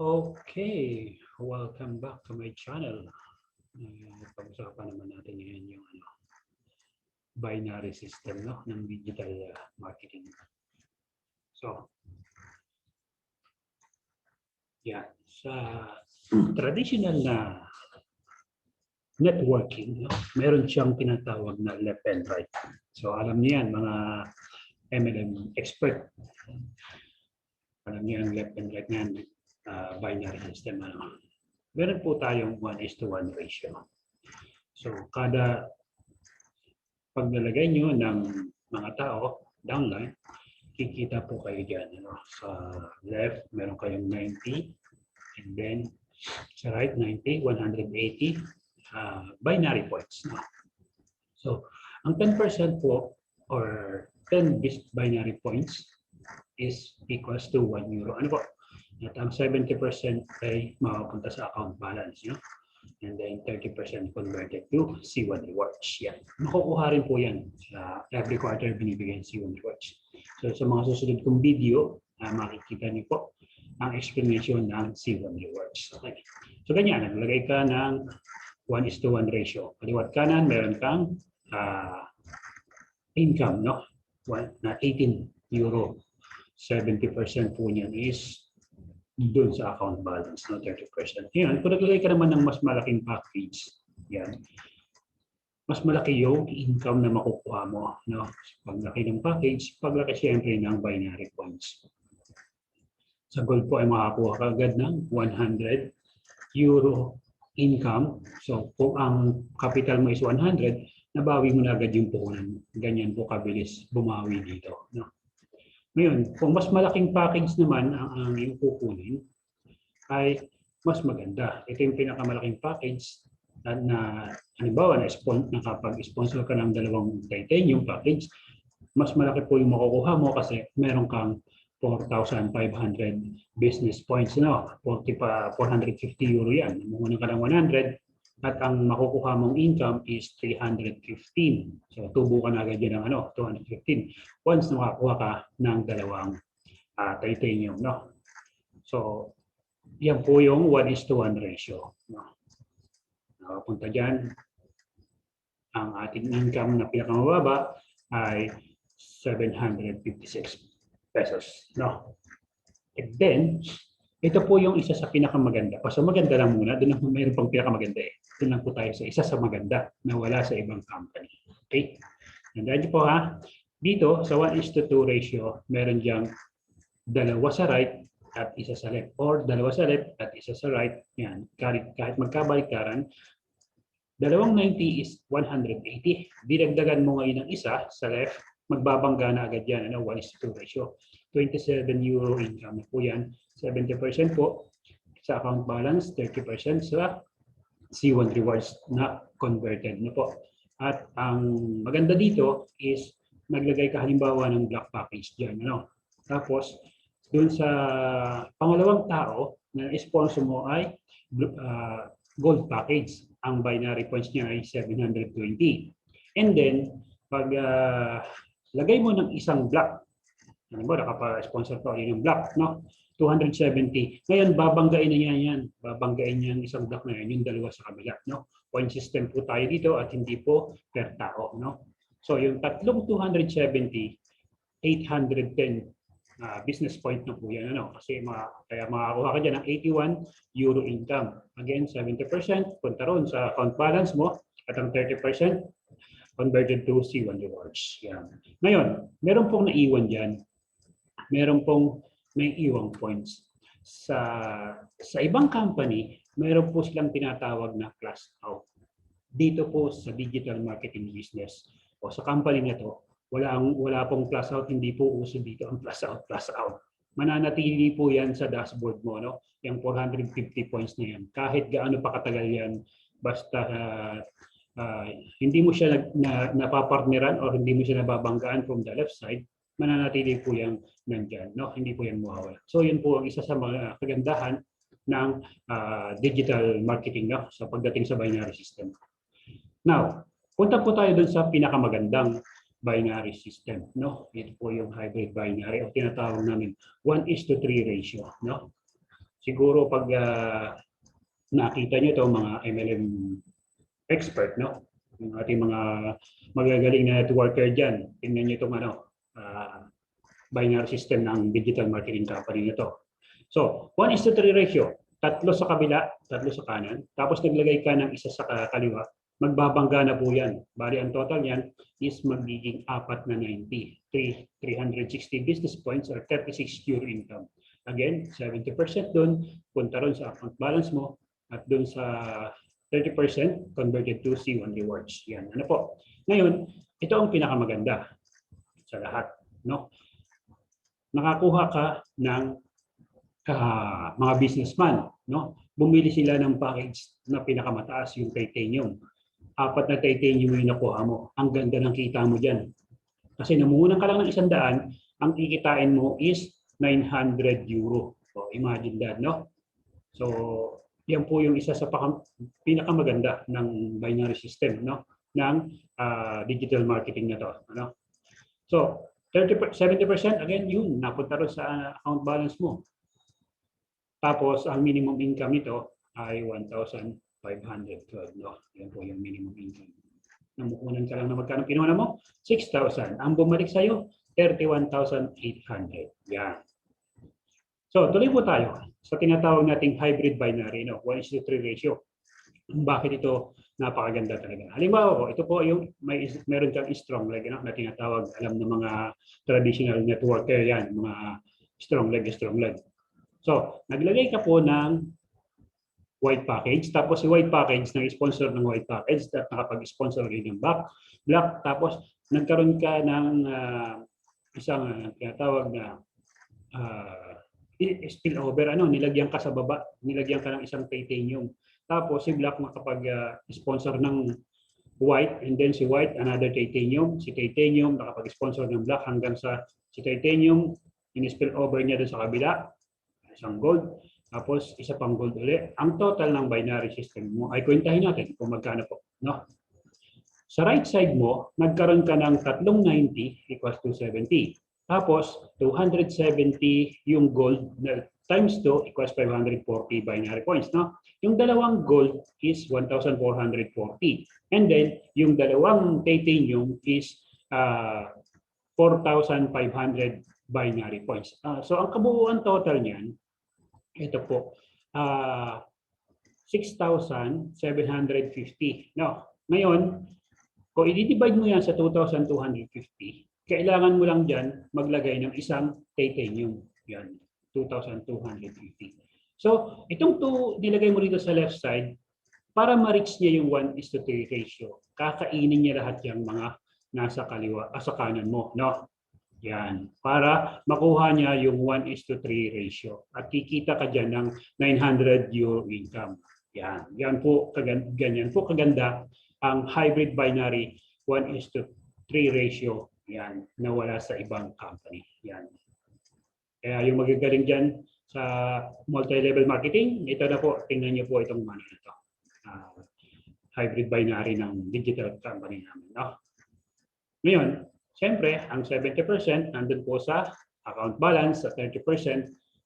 Okay, welcome back to my channel. Uh, pag-usapan naman natin ngayon yung ano, binary system no, ng digital uh, marketing. So, yeah, sa traditional na networking, no, meron siyang tinatawag na left and right. So, alam niyo yan, mga MLM expert. Alam niyo ang left and right nga uh, binary system. Ano. Meron po tayong 1 is to 1 ratio. So, kada paglalagay nyo ng mga tao, downline, kikita po kayo dyan. Ano. Sa left, meron kayong 90. And then, sa right, 90, 180 uh, binary points. No? So, ang 10% po or 10 bis- binary points is equals to 1 euro. Ano po? At ang 70% ay makapunta sa account balance nyo. And then 30% converted to C1 rewards. Yan. Makukuha rin po yan sa every quarter binibigyan C1 rewards. So sa mga susunod kong video, uh, makikita niyo po ang explanation ng C1 rewards. Okay. So ganyan, naglagay ka ng 1 is to 1 ratio. Kaliwat kanan, meron kang uh, income, no? One, na 18 euro. 70% po niyan is doon sa account balance, no? 30%. Yan, kung naglagay ka naman ng mas malaking package, yan, mas malaki yung income na makukuha mo. No? Paglaki ng package, paglaki siyempre ng binary points. Sa gold po ay makakuha ka agad ng 100 euro income. So kung ang capital mo is 100, nabawi mo na agad yung puhunan. Ganyan po kabilis bumawi dito. No? Ngayon, kung mas malaking package naman ang, ang iyong kukunin, ay mas maganda. Ito yung pinakamalaking package na, na halimbawa na spon, nakapag-sponsor ka ng dalawang titanium package, mas malaki po yung makukuha mo kasi meron kang 4,500 business points no 40 pa 450 euro yan muna ka ng 100 at ang makukuha mong income is 315 so tubo ka na agad yan ng ano 215 once na makakuha ka ng dalawang uh, titanium no so yan po yung 1 is to 1 ratio no nakapunta dyan ang ating income na pinakamababa ay 756 pesos. No? And then, ito po yung isa sa pinakamaganda. O so maganda lang muna, doon lang mayroon pang pinakamaganda eh. Doon lang po tayo sa isa sa maganda na wala sa ibang company. Okay? Tandaan niyo po ha, dito sa 1 is to 2 ratio, meron diyang dalawa sa right at isa sa left. Or dalawa sa left at isa sa right. Yan. Kahit, kahit magkabaliktaran, dalawang 90 is 180. Dinagdagan mo ngayon ng isa sa left, magbabangga na agad yan. Ano? 1 is to 2 ratio. 27 euro income na po yan. 70% po sa account balance, 30% sa C1 rewards na converted na po. At ang maganda dito is naglagay ka halimbawa ng black package dyan. Ano? Tapos, dun sa pangalawang tao na sponsor mo ay uh, gold package. Ang binary points niya ay 720. And then, pag uh, lagay mo ng isang block. Ano ba, nakapa-sponsor to, yun yung block, no? 270. Ngayon, babanggain na niya yan. Babanggain niya yung isang block na yan, yung dalawa sa kabila, no? Point system po tayo dito at hindi po per tao, no? So, yung tatlong 270, 810 uh, business point na po yan, ano? Kasi mga, kaya makakuha ka dyan ng 81 euro income. Again, 70% punta ron sa account balance mo at ang 30% converted to C1 rewards. Yan. Ngayon, meron pong naiwan dyan. Meron pong may iwang points. Sa sa ibang company, meron po silang tinatawag na class out. Dito po sa digital marketing business o sa company na to, wala ang wala pong class out, hindi po uso dito ang class out, class out. Mananatili po yan sa dashboard mo, no? Yung 450 points na yan. Kahit gaano pa katagal yan, basta uh, uh, hindi mo siya nag, na, napapartneran or hindi mo siya nababanggaan from the left side, mananatili po yan nandyan. No? Hindi po yan mawawala. So yun po ang isa sa mga kagandahan ng uh, digital marketing no? sa pagdating sa binary system. Now, punta po tayo dun sa pinakamagandang binary system. No? Ito po yung hybrid binary o tinatawag namin 1 is to 3 ratio. No? siguro pag ah, nakita nyo to mga MLM expert, no? Yung ating mga magagaling na networker dyan, tingnan nyo itong ano, ah, binary system ng digital marketing company nito. So, 1 is to 3 ratio. Tatlo sa kabila, tatlo sa kanan. Tapos naglagay ka ng isa sa ka- kaliwa. Magbabangga na po yan. Bali, ang total yan is magiging apat na 90. Three- 360 business points or 36 pure income. Again, 70% doon, punta ron sa account balance mo at doon sa 30% converted to C1 rewards. Yan. Ano po? Ngayon, ito ang pinakamaganda sa lahat. No? Nakakuha ka ng ah, mga businessman. No? Bumili sila ng package na pinakamataas, yung titanium. Apat na titanium yung nakuha mo. Ang ganda ng kita mo dyan. Kasi namungunan ka lang ng isang daan, ang kikitain mo is 900 euro. So, imagine that, no? So, yan po yung isa sa pinakamaganda ng binary system, no? ng ah, digital marketing na to. Ano? So, 30, 70% again, yun, napunta rin sa account balance mo. Tapos, ang minimum income nito ay 1,512. No? Yan po yung minimum income. Namukunan ka lang na magkano kinuha mo? 6,000. Ang bumalik sa'yo, 31,800. Yan. So, tuloy po tayo sa tinatawag nating hybrid binary, no? 1 is to 3 ratio. Bakit ito napakaganda talaga? Halimbawa po, ito po yung may meron kang strong leg no? na tinatawag, alam ng mga traditional networker yan, mga strong leg, strong leg. So, naglagay ka po ng white package, tapos si white package, nag-sponsor ng white package, at nakapag-sponsor rin ng black, black, tapos nagkaroon ka ng ah, isang ah, tinatawag na i- spillover, ano, nilagyan ka sa baba, nilagyan ka ng isang titanium. Tapos si Black makapag-sponsor ng White and then si White another titanium. Si titanium nakapag-sponsor ng Black hanggang sa si titanium in-spill over niya doon sa kabila. Isang gold. Tapos isa pang gold ulit. Ang total ng binary system mo ay kwentahin natin kung magkano po. No? Sa right side mo, nagkaroon ka ng 390 equals to 70. Tapos 270 yung gold na times 2 equals 540 binary points. No? Yung dalawang gold is 1,440. And then, yung dalawang titanium is uh, 4,500 binary points. Ah, so, ang kabuuan total niyan, ito po, ah 6,750. No? Ngayon, kung i-divide mo yan sa 2,250, kailangan mo lang dyan maglagay ng isang titanium. Yan, 2,250. So, itong 2, nilagay mo rito sa left side, para ma-reach niya yung 1 is to 3 ratio, kakainin niya lahat yung mga nasa kaliwa, ah, sa kanan mo. No? Yan. Para makuha niya yung 1 is to 3 ratio. At kikita ka dyan ng 900 euro income. Yan. Yan po, kagan- ganyan po kaganda ang hybrid binary 1 is to 3 ratio. Yan. Na wala sa ibang company. Yan. Kaya yung magagaling dyan sa multi-level marketing, ito na po, tingnan niyo po itong money na to. Ah, hybrid binary ng digital company namin. No? Ngayon, siyempre, ang 70% nandun po sa account balance, sa 30%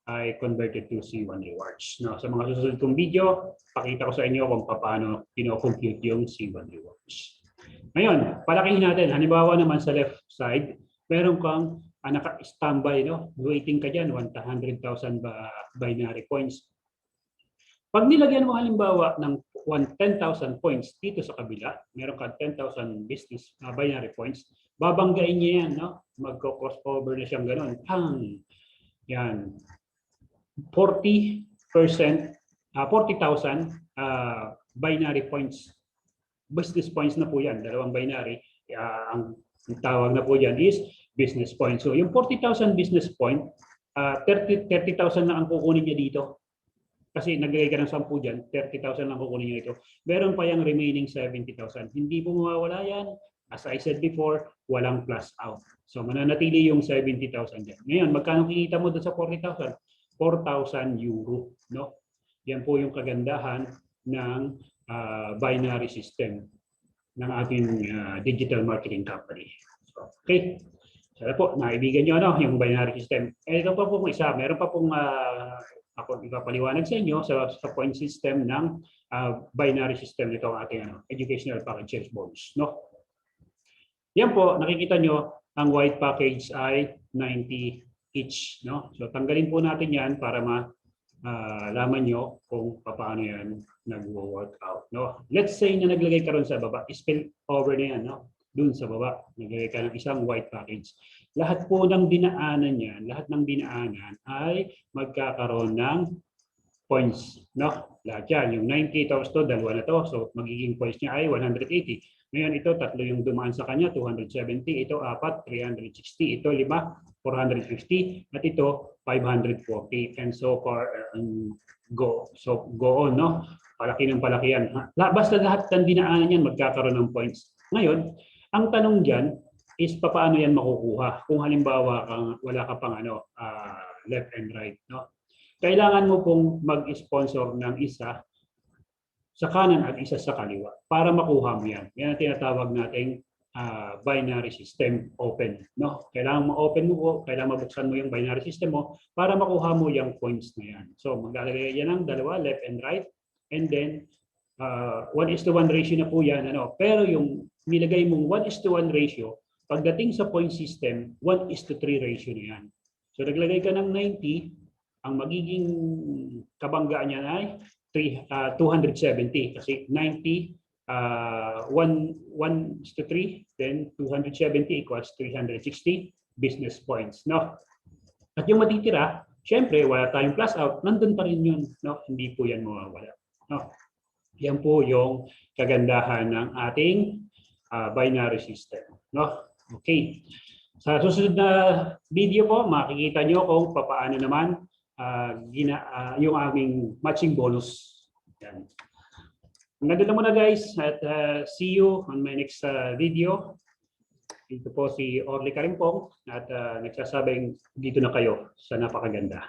ay converted to C1 rewards. No, sa mga susunod kong video, pakita ko sa inyo kung paano pino-compute yung C1 rewards. Ngayon, palakihin natin. Halimbawa naman sa left side, meron kang ah, naka-standby, no? waiting ka dyan, 100,000 ba binary points. Pag nilagyan mo halimbawa ng 1 10,000 points dito sa kabila, meron ka 10,000 business ah, binary points, babanggain niya yan, no? Magko-crossover na siyang ganun. Pang! Yan. 40%, ah 40,000 ah, binary points. Business points na po yan, dalawang binary. Ah, ang, ang tawag na po yan is business point. So yung 40,000 business point, 30 30,000 na ang kukunin niya dito. Kasi naglagay ka ng 10 dyan, 30,000 lang kukunin niya ito. Meron pa yung remaining 70,000. Hindi po mawawala yan. As I said before, walang plus out. So mananatili yung 70,000 dyan. Ngayon, magkano kikita mo doon sa 40,000? 4,000 euro. No? Yan po yung kagandahan ng ah, binary system ng ating ah, digital marketing company. Okay. Sana po, naibigan nyo ano, yung binary system. Eh, ito pa pong isa, meron pa pong ah, ako ipapaliwanag sa inyo sa, sa point system ng ah, binary system nito ang ating ano, educational package bonus. No? Yan po, nakikita nyo, ang white package ay 90 each. No? So tanggalin po natin yan para ma ah, laman nyo kung paano yan nag-work out. No? Let's say na naglagay ka sa baba, spill over na yan. No? Doon sa baba, naglagay ka ng isang white package. Lahat po ng dinaanan yan, lahat ng dinaanan ay magkakaroon ng points. No? Lahat yan. Yung 90 tapos to, dalawa na to. So magiging points niya ay 180. Ngayon ito, tatlo yung dumaan sa kanya, 270. Ito, apat, 360. Ito, lima, 450. At ito, 540. And so far, um, go. So go on, no? Palaki ng palaki yan. Ha? Basta lahat ng dinaanan yan, magkakaroon ng points. Ngayon, ang tanong dyan is paano yan makukuha kung halimbawa kang, wala ka pang ano, ah, left and right. No? Kailangan mo pong mag-sponsor ng isa sa kanan at isa sa kaliwa para makuha mo yan. Yan ang tinatawag nating ah, binary system open. No? Kailangan ma-open mo kailangan mabuksan mo yung binary system mo para makuha mo yung points na yan. So maglalagay yan ng dalawa, left and right, and then uh, 1 is to 1 ratio na po yan. Ano? Pero yung nilagay mong 1 is to 1 ratio, pagdating sa point system, 1 is to 3 ratio na yan. So naglagay ka ng 90, ang magiging kabanggaan niya ay 3, ah, 270 kasi 90 uh, 1 1 is to 3 then 270 equals 360 business points no at yung matitira syempre wala tayong plus out nandun pa rin yun no hindi po yan mawawala no yan po yung kagandahan ng ating ah, binary system no okay sa susunod na video po makikita nyo kung papaano naman ah, gina, ah, yung aming matching bonus yan Hanggang doon muna guys at uh, see you on my next uh, video. Dito po si Orly Karimpong at uh, nagsasabing dito na kayo sa napakaganda.